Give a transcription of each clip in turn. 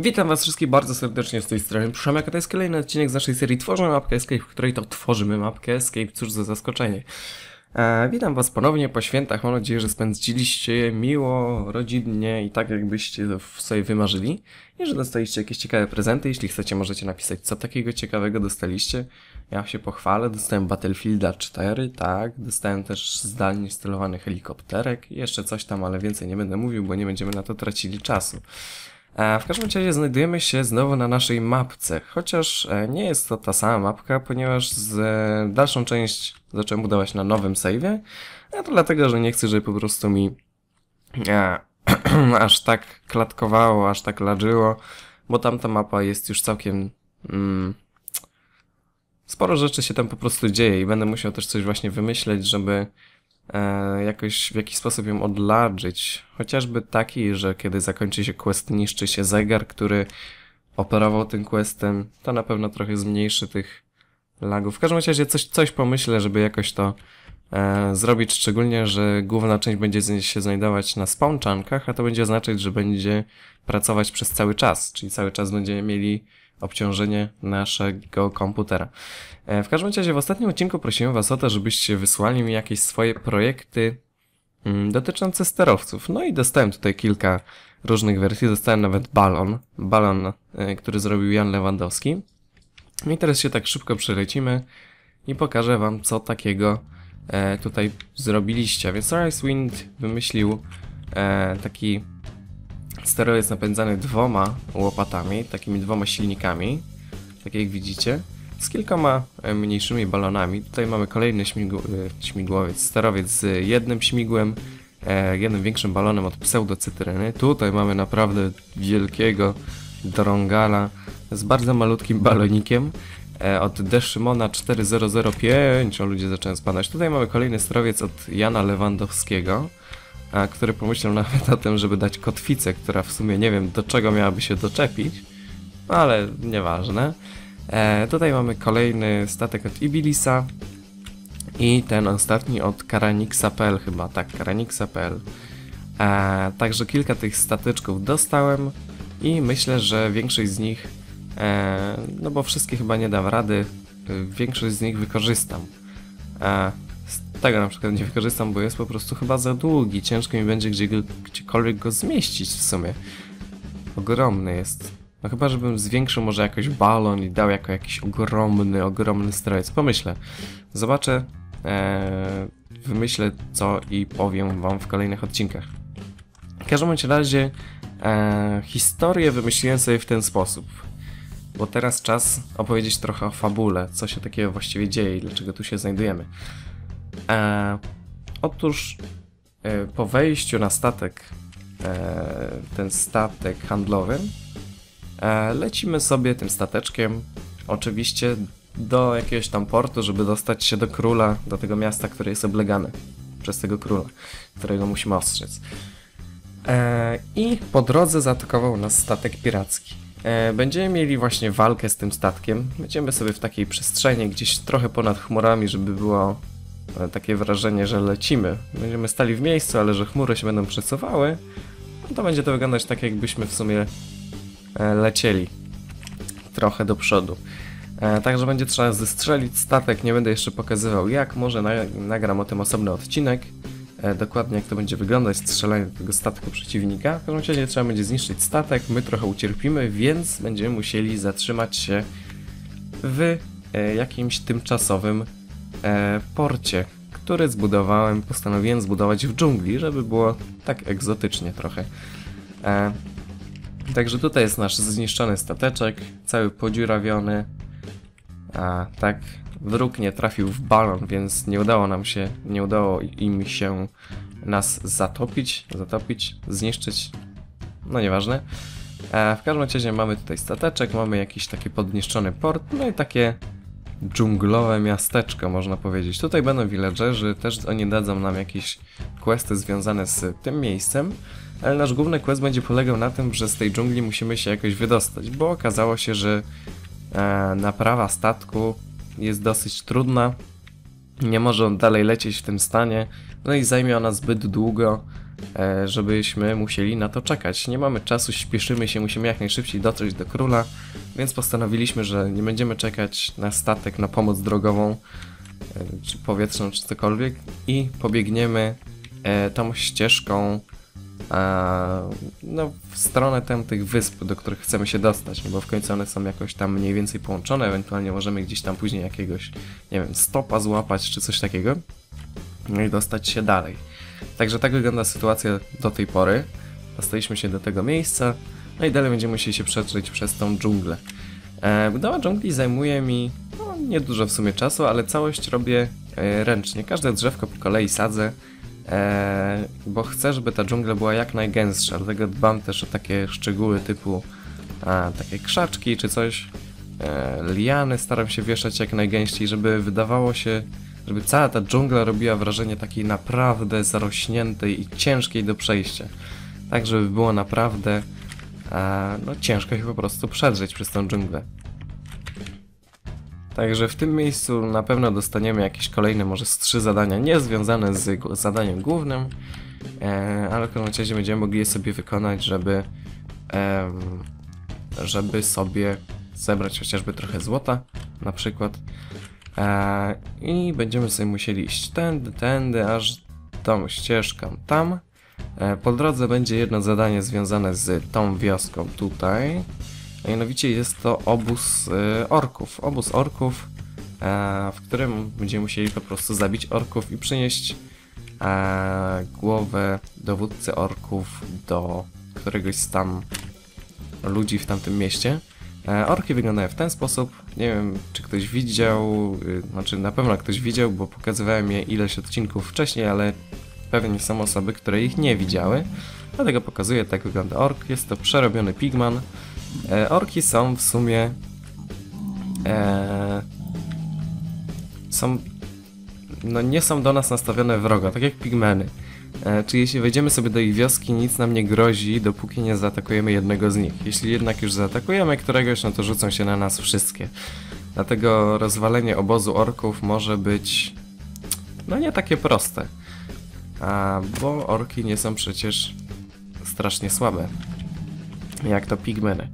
Witam was wszystkich bardzo serdecznie z tej strony Przemek, a to jest kolejny odcinek z naszej serii Tworzymy mapkę Escape, w której to tworzymy mapkę Escape, cóż za zaskoczenie. E, witam was ponownie po świętach, mam nadzieję, że spędziliście je miło, rodzinnie i tak jakbyście sobie wymarzyli. I że dostaliście jakieś ciekawe prezenty, jeśli chcecie możecie napisać co takiego ciekawego dostaliście. Ja się pochwalę, dostałem Battlefielda 4, tak, dostałem też zdalnie stylowany helikopterek, jeszcze coś tam, ale więcej nie będę mówił, bo nie będziemy na to tracili czasu. E, w każdym razie znajdujemy się znowu na naszej mapce, chociaż e, nie jest to ta sama mapka, ponieważ z e, dalszą część zacząłem budować na nowym save'ie, a to dlatego, że nie chcę, żeby po prostu mi e, aż tak klatkowało, aż tak ladżyło, bo tamta mapa jest już całkiem... Mm, sporo rzeczy się tam po prostu dzieje i będę musiał też coś właśnie wymyśleć, żeby jakoś w jakiś sposób ją odladżyć. Chociażby taki, że kiedy zakończy się quest, niszczy się zegar, który operował tym questem, to na pewno trochę zmniejszy tych lagów. W każdym razie coś, coś pomyślę, żeby jakoś to e, zrobić, szczególnie, że główna część będzie się znajdować na spawnchankach, a to będzie oznaczać, że będzie pracować przez cały czas, czyli cały czas będziemy mieli obciążenie naszego komputera. E, w każdym razie w ostatnim odcinku prosiłem was o to, żebyście wysłali mi jakieś swoje projekty mm, dotyczące sterowców. No i dostałem tutaj kilka różnych wersji. Dostałem nawet balon, balon, e, który zrobił Jan Lewandowski. I teraz się tak szybko przelecimy i pokażę wam, co takiego e, tutaj zrobiliście. Więc Rise Wind wymyślił taki sterowiec napędzany dwoma łopatami, takimi dwoma silnikami, tak jak widzicie, z kilkoma e, mniejszymi balonami. Tutaj mamy kolejny śmigł e, śmigłowiec, sterowiec z jednym śmigłem, e, jednym większym balonem od pseudocytryny. Tutaj mamy naprawdę wielkiego drągala z bardzo malutkim balonikiem od Deszymona 4005, o ludzie zacząłem spadać. Tutaj mamy kolejny sterowiec od Jana Lewandowskiego który pomyślał nawet o tym, żeby dać kotwicę, która w sumie nie wiem do czego miałaby się doczepić, ale nieważne. E, tutaj mamy kolejny statek od Ibilisa i ten ostatni od Karanixa.pl chyba, tak, Karanixa.pl. E, także kilka tych statyczków dostałem i myślę, że większość z nich, e, no bo wszystkie chyba nie dam rady, większość z nich wykorzystam. E, tego na przykład nie wykorzystam, bo jest po prostu chyba za długi. Ciężko mi będzie gdzie, gdziekolwiek go zmieścić w sumie. Ogromny jest. No chyba, żebym zwiększył może jakoś balon i dał jako jakiś ogromny, ogromny strojiec. Pomyślę. Zobaczę, ee, wymyślę co i powiem wam w kolejnych odcinkach. W każdym razie e, historię wymyśliłem sobie w ten sposób. Bo teraz czas opowiedzieć trochę o fabule, co się takiego właściwie dzieje i dlaczego tu się znajdujemy. E, otóż e, po wejściu na statek, e, ten statek handlowy, e, lecimy sobie tym stateczkiem, oczywiście do jakiegoś tam portu, żeby dostać się do króla, do tego miasta, które jest oblegane przez tego króla, którego musimy ostrzec. E, I po drodze zaatakował nas statek piracki. E, będziemy mieli właśnie walkę z tym statkiem. Będziemy sobie w takiej przestrzeni, gdzieś trochę ponad chmurami, żeby było takie wrażenie, że lecimy. Będziemy stali w miejscu, ale że chmury się będą przesuwały, no to będzie to wyglądać tak, jakbyśmy w sumie e, lecieli trochę do przodu. E, także będzie trzeba zestrzelić statek, nie będę jeszcze pokazywał jak, może nagram o tym osobny odcinek, e, dokładnie jak to będzie wyglądać, strzelanie tego statku przeciwnika. W każdym razie trzeba będzie zniszczyć statek, my trochę ucierpimy, więc będziemy musieli zatrzymać się w jakimś tymczasowym e, porcie, który zbudowałem, postanowiłem zbudować w dżungli, żeby było tak egzotycznie trochę. E, także tutaj jest nasz zniszczony stateczek, cały podziurawiony. A tak, wróg nie trafił w balon, więc nie udało nam się, nie udało im się nas zatopić, zatopić, zniszczyć, no nieważne. E, w każdym razie mamy tutaj stateczek, mamy jakiś taki podniszczony port, no i takie dżunglowe miasteczko, można powiedzieć. Tutaj będą villagerzy, też oni dadzą nam jakieś questy związane z tym miejscem, ale nasz główny quest będzie polegał na tym, że z tej dżungli musimy się jakoś wydostać, bo okazało się, że e, naprawa statku jest dosyć trudna, nie może on dalej lecieć w tym stanie, no i zajmie ona zbyt długo, żebyśmy musieli na to czekać. Nie mamy czasu, śpieszymy się, musimy jak najszybciej dotrzeć do króla, więc postanowiliśmy, że nie będziemy czekać na statek, na pomoc drogową, e, czy powietrzną, czy cokolwiek i pobiegniemy e, tą ścieżką no, w stronę tych wysp, do których chcemy się dostać, no bo w końcu one są jakoś tam mniej więcej połączone, ewentualnie możemy gdzieś tam później jakiegoś, nie wiem, stopa złapać czy coś takiego, no i dostać się dalej. Także tak wygląda sytuacja do tej pory. Dostaliśmy się do tego miejsca, no i dalej będziemy musieli się przetrzeć przez tą dżunglę. E, budowa dżungli zajmuje mi no, niedużo w sumie czasu, ale całość robię e, ręcznie. Każde drzewko po kolei sadzę, e, bo chcę, żeby ta dżungla była jak najgęstsza, dlatego dbam też o takie szczegóły typu a, takie krzaczki czy coś. E, liany staram się wieszać jak najgęściej, żeby wydawało się, żeby cała ta dżungla robiła wrażenie takiej naprawdę zarośniętej i ciężkiej do przejścia. Tak, żeby było naprawdę e, no, ciężko się po prostu przedrzeć przez tą dżunglę. Także w tym miejscu na pewno dostaniemy jakieś kolejne, może z trzy zadania, nie związane z zadaniem głównym, e, ale w każdym razie będziemy mogli je sobie wykonać, żeby, em, żeby sobie zebrać chociażby trochę złota, na przykład. E, I będziemy sobie musieli iść tędy, tędy, aż tą ścieżką tam. E, po drodze będzie jedno zadanie związane z tą wioską tutaj. A mianowicie jest to obóz e, orków. Obóz orków, e, w którym będziemy musieli po prostu zabić orków i przynieść e, głowę dowódcy orków do któregoś z tam ludzi w tamtym mieście. E, Orki wyglądają w ten sposób. Nie wiem, czy ktoś widział, y, znaczy na pewno ktoś widział, bo pokazywałem je ileś odcinków wcześniej, ale pewnie są osoby, które ich nie widziały. Dlatego pokazuję, tak wygląda ork. Jest to przerobiony pigman. E, orki są w sumie. E, są. No nie są do nas nastawione wrogo, tak jak pigmeny. E, czyli jeśli wejdziemy sobie do ich wioski, nic nam nie grozi, dopóki nie zaatakujemy jednego z nich. Jeśli jednak już zaatakujemy któregoś, no to rzucą się na nas wszystkie. Dlatego rozwalenie obozu orków może być. No nie takie proste. A, bo orki nie są przecież strasznie słabe. Jak to pigmeny.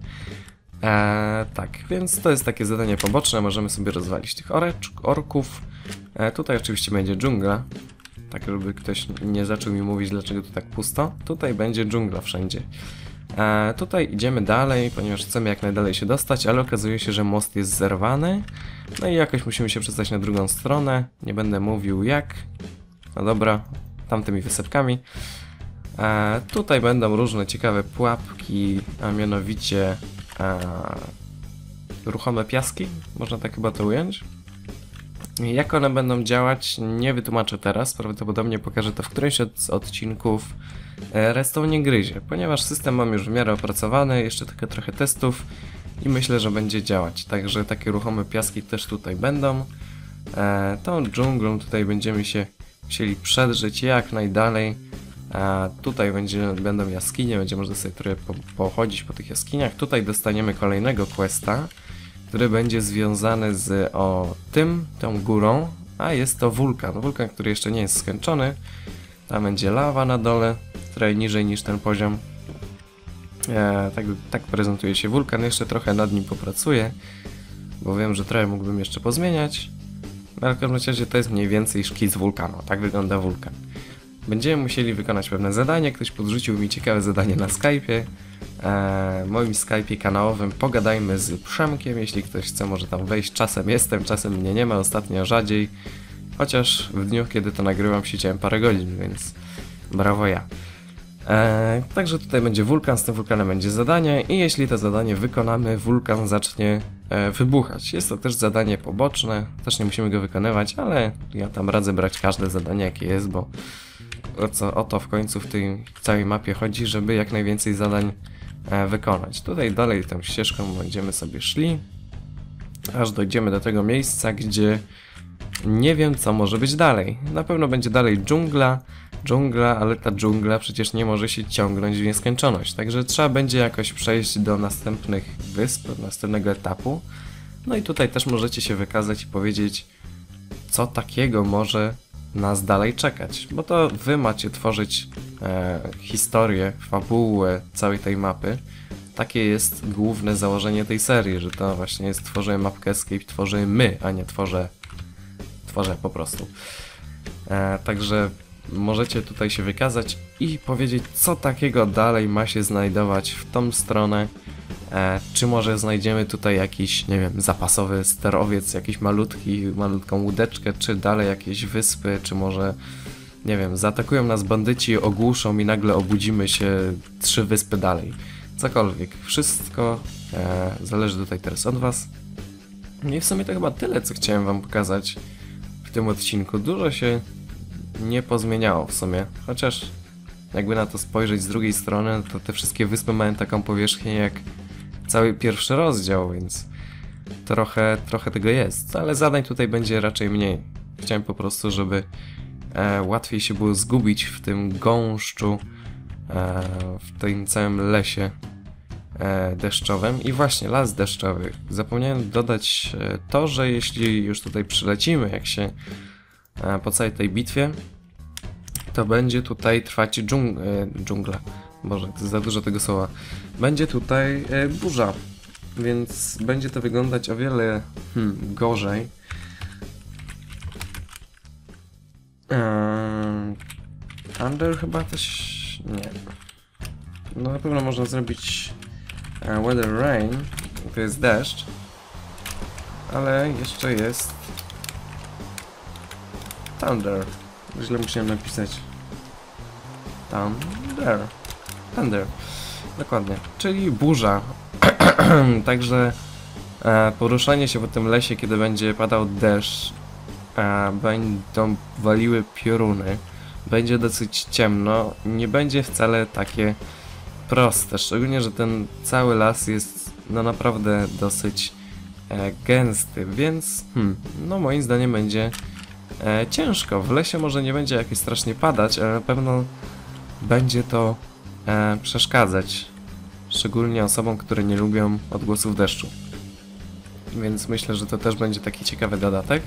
E, tak, więc to jest takie zadanie poboczne. Możemy sobie rozwalić tych oreczk, orków. E, tutaj oczywiście będzie dżungla. Tak, żeby ktoś nie zaczął mi mówić, dlaczego tu tak pusto. Tutaj będzie dżungla wszędzie. E, tutaj idziemy dalej, ponieważ chcemy jak najdalej się dostać, ale okazuje się, że most jest zerwany. No i jakoś musimy się przestać na drugą stronę. Nie będę mówił jak. No dobra, tamtymi wysepkami. E, tutaj będą różne ciekawe pułapki, a mianowicie e, ruchome piaski, można tak chyba to ująć. Jak one będą działać, nie wytłumaczę teraz. Prawdopodobnie pokażę to w którymś od odcinków. E, Resztą nie gryzie, ponieważ system mam już w miarę opracowany, jeszcze tylko trochę testów i myślę, że będzie działać. Także takie ruchome piaski też tutaj będą. E, tą dżunglą tutaj będziemy się chcieli przedrzeć jak najdalej. Tutaj będzie, będą jaskinie, będzie można sobie trochę po, pochodzić po tych jaskiniach. Tutaj dostaniemy kolejnego questa, który będzie związany z o tym, tą górą, a jest to wulkan. Wulkan, który jeszcze nie jest skończony. Tam będzie lawa na dole, trochę niżej niż ten poziom. E, tak, tak prezentuje się wulkan, jeszcze trochę nad nim popracuję, bo wiem, że trochę mógłbym jeszcze pozmieniać. Ale w każdym razie to jest mniej więcej szkic wulkanu. Tak wygląda wulkan. Będziemy musieli wykonać pewne zadanie. Ktoś podrzucił mi ciekawe zadanie na Skype'ie. E, moim Skype'ie kanałowym pogadajmy z Przemkiem. Jeśli ktoś chce, może tam wejść. Czasem jestem, czasem mnie nie ma, ostatnio rzadziej. Chociaż w dniu, kiedy to nagrywam, siedziałem parę godzin, więc brawo ja. E, także tutaj będzie wulkan, z tym wulkanem będzie zadanie i jeśli to zadanie wykonamy, wulkan zacznie e, wybuchać. Jest to też zadanie poboczne, też nie musimy go wykonywać, ale ja tam radzę brać każde zadanie jakie jest, bo o, co, o to w końcu w tej całej mapie chodzi, żeby jak najwięcej zadań wykonać. Tutaj dalej tą ścieżką będziemy sobie szli, aż dojdziemy do tego miejsca, gdzie nie wiem co może być dalej. Na pewno będzie dalej dżungla, dżungla, ale ta dżungla przecież nie może się ciągnąć w nieskończoność. Także trzeba będzie jakoś przejść do następnych wysp, do następnego etapu. No i tutaj też możecie się wykazać i powiedzieć, co takiego może nas dalej czekać, bo to wy macie tworzyć e, historię, fabułę całej tej mapy. Takie jest główne założenie tej serii, że to właśnie jest tworzę mapkę Escape, tworzy my, a nie tworzę, tworzę po prostu. E, także możecie tutaj się wykazać i powiedzieć, co takiego dalej ma się znajdować w tą stronę. E, czy może znajdziemy tutaj jakiś, nie wiem, zapasowy sterowiec, jakiś malutki, malutką łódeczkę, czy dalej jakieś wyspy, czy może, nie wiem, zaatakują nas bandyci, ogłuszą i nagle obudzimy się trzy wyspy dalej. Cokolwiek. Wszystko e, zależy tutaj teraz od Was. No i w sumie to chyba tyle, co chciałem Wam pokazać w tym odcinku. Dużo się nie pozmieniało w sumie, chociaż jakby na to spojrzeć z drugiej strony, to te wszystkie wyspy mają taką powierzchnię jak cały pierwszy rozdział, więc trochę, trochę tego jest, ale zadań tutaj będzie raczej mniej. Chciałem po prostu, żeby e, łatwiej się było zgubić w tym gąszczu, e, w tym całym lesie e, deszczowym. I właśnie, las deszczowy. Zapomniałem dodać e, to, że jeśli już tutaj przylecimy, jak się e, po całej tej bitwie, to będzie tutaj trwać dżung e, dżungla. Boże, to za dużo tego słowa. Będzie tutaj burza, więc będzie to wyglądać o wiele hmm, gorzej. Eee, Thunder chyba też nie. No na pewno można zrobić e, Weather Rain, to jest deszcz, ale jeszcze jest Thunder. Źle musiałem napisać. Thunder. Thunder. Dokładnie. Czyli burza. Także e, poruszanie się po tym lesie, kiedy będzie padał deszcz, będą waliły pioruny, będzie dosyć ciemno, nie będzie wcale takie proste. Szczególnie, że ten cały las jest no naprawdę dosyć e, gęsty, więc hmm, no moim zdaniem będzie e, ciężko. W lesie może nie będzie jakieś strasznie padać, ale na pewno będzie to e, przeszkadzać. Szczególnie osobom, które nie lubią odgłosów deszczu. Więc myślę, że to też będzie taki ciekawy dodatek.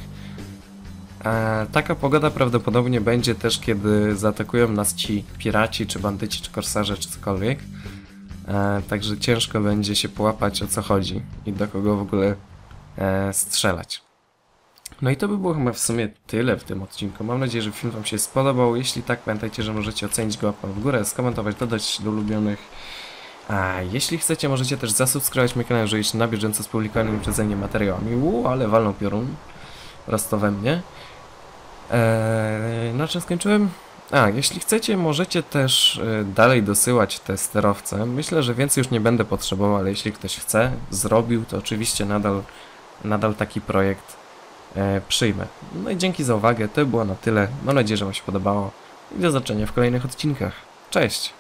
E, taka pogoda prawdopodobnie będzie też, kiedy zaatakują nas ci piraci, czy bandyci, czy korsarze, czy cokolwiek. E, także ciężko będzie się połapać o co chodzi i do kogo w ogóle e, strzelać. No i to by było chyba w sumie tyle w tym odcinku. Mam nadzieję, że film Wam się spodobał. Jeśli tak, pamiętajcie, że możecie ocenić go w górę, skomentować, dodać do ulubionych. A jeśli chcecie, możecie też zasubskrybować mój kanał, żeby jeszcze na bieżąco z publikowanymi przeze mnie materiałami. Uuu, ale walną piorun. Prosto we mnie. Eee, na czym skończyłem? A, jeśli chcecie, możecie też e, dalej dosyłać te sterowce. Myślę, że więcej już nie będę potrzebował, ale jeśli ktoś chce, zrobił, to oczywiście nadal, nadal taki projekt e, przyjmę. No i dzięki za uwagę, to było na tyle. Mam nadzieję, że Wam się podobało i do zobaczenia w kolejnych odcinkach. Cześć!